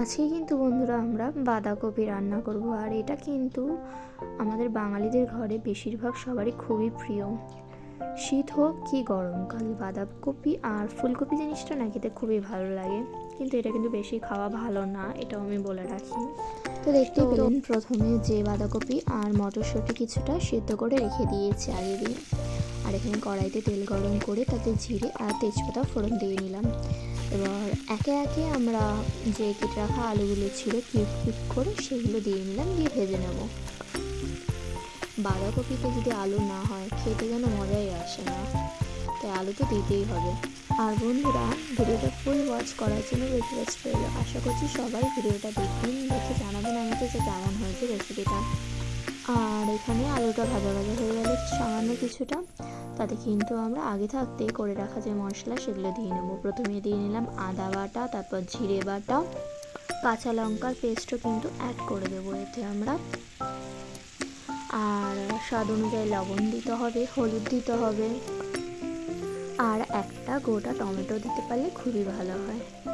আজকে কিন্তু বন্ধুরা আমরা বাঁধাকপি রান্না করব। আর এটা কিন্তু আমাদের বাঙালিদের ঘরে বেশিরভাগ সবারই খুবই প্রিয়। শীত হোক কি গরমকাল বাঁধাকপি আর ফুলকপি জিনিসটা না খেতে খুবই ভালো লাগে। কিন্তু এটা কিন্তু বেশি খাওয়া ভালো না এটাও আমি বলে রাখি। তো দেখতে পেলেন প্রথমে যে বাঁধাকপি আর মটরশুঁটি কিছুটা সিদ্ধ করে রেখে দিয়েছি আগে দিয়ে। আর এখানে কড়াইতে তেল গরম করে তাতে জিরে আর তেজপাতা ফোড়ন দিয়ে নিলাম। এবার একে একে আমরা যে কেটে রাখা আলুগুলো ছিল কিউব কিউব করে সেগুলো দিয়ে নিলাম, দিয়ে ভেজে নেব। বাঁধাকপিতে যদি আলু না হয়, খেতে যেন মজাই আসে না। তাই আলু তো দিতেই হবে। আর বন্ধুরা, ভিডিওটা ফুল ওয়াচ করার জন্য রিকোয়েস্ট রইল আশা করছি সবাই ভিডিওটা দেখবেন, দেখে জানাবেন আমাকে যে কেমন হয়েছে রেসিপিটা আর এখানে আলুটা ভাজা ভাজা হয়ে গেলে, সামান্য কিছুটা। তাতে কিন্তু আমরা আগে থাকতে করে রাখা যে মশলা, সেগুলো দিয়ে নেব। প্রথমে দিয়ে নিলাম আদা বাটা, তারপর জিরে বাটা, কাঁচা লঙ্কার পেস্টও কিন্তু অ্যাড করে দেবো এতে আমরা। আর স্বাদ অনুযায়ী লবণ দিতে হবে, হলুদ দিতে হবে। আর একটা গোটা টমেটো দিতে পারলে খুবই ভালো হয়।